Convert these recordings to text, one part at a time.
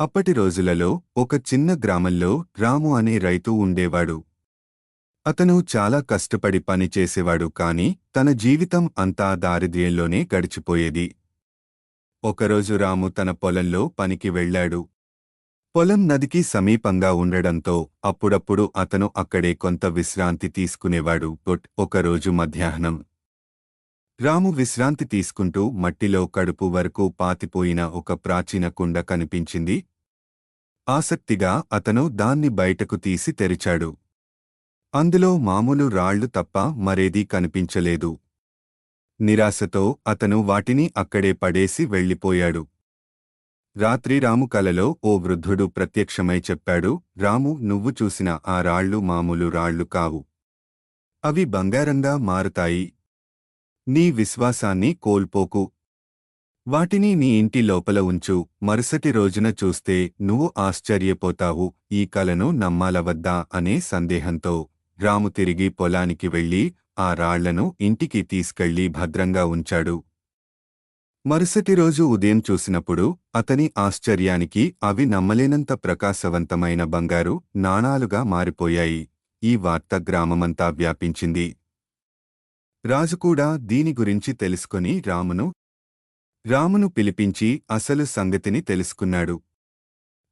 అప్పటి రోజులలో ఒక చిన్న గ్రామంలో రాము అనే రైతు ఉండేవాడు. అతను చాలా కష్టపడి పని చేసేవాడు కాని తన జీవితం అంతా దారిద్ర్యంలోనే గడిచిపోయేది. ఒకరోజు రాము తన పొలంలో పనికి వెళ్ళాడు. పొలం నదికి సమీపంగా ఉండడంతో అప్పుడప్పుడు అతను అక్కడే కొంత విశ్రాంతి తీసుకునేవాడు. బొట్ ఒకరోజు మధ్యాహ్నం రాము విశ్రాంతి తీసుకుంటూ మట్టిలో కడుపు వరకు పాతిపోయిన ఒక ప్రాచీన కుండ కనిపించింది. ఆసక్తిగా అతను దాన్ని బయటకు తీసి తెరిచాడు. అందులో మామూలు రాళ్ళు తప్ప మరేదీ కనిపించలేదు. నిరాశతో అతను వాటిని అక్కడే పడేసి వెళ్ళిపోయాడు. రాత్రి రాము కలలో ఓ వృద్ధుడు ప్రత్యక్షమై చెప్పాడు రాము నువ్వు చూసిన ఆ రాళ్ళు మామూలు రాళ్ళు కావు. అవి బంగారంగా మారుతాయి నీ విశ్వాసాన్ని కోల్పోకు. వాటిని నీ ఇంటి లోపల ఉంచు. మరుసటి రోజున చూస్తే నువ్వు ఆశ్చర్యపోతావు. ఈ కలను నమ్మాలవద్దా అనే సందేహంతో రాము తిరిగి పొలానికి వెళ్ళి ఆ రాళ్ళను ఇంటికి తీసుకెళ్ళి భద్రంగా ఉంచాడు. మరుసటి రోజు ఉదయం చూసినప్పుడు అతని ఆశ్చర్యానికి అవి నమ్మలేనంత ప్రకాశవంతమైన బంగారు నాణాలుగా మారిపోయాయి. ఈ వార్త గ్రామమంతా వ్యాపించింది. రాజు కూడా దీని గురించి తెలుసుకొని రామును రామును పిలిపించి అసలు సంగతిని తెలుసుకున్నాడు.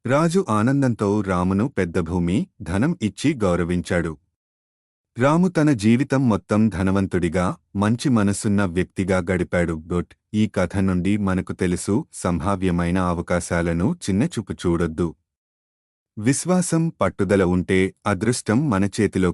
రాజు ఆనందంతో రామును పెద్ద భూమి ధనం ఇచ్చి గౌరవించాడు. రాము తన జీవితం మొత్తం ధనవంతుడిగా మంచి మనసున్న వ్యక్తిగా గడిపాడు. డొట్ ఈ కథ నుండి మనకు తెలుసు సంభావ్యమైన అవకాశాలను చిన్నచూపు చూడొద్దు. విశ్వాసం పట్టుదల ఉంటే అదృష్టం మన చేతిలో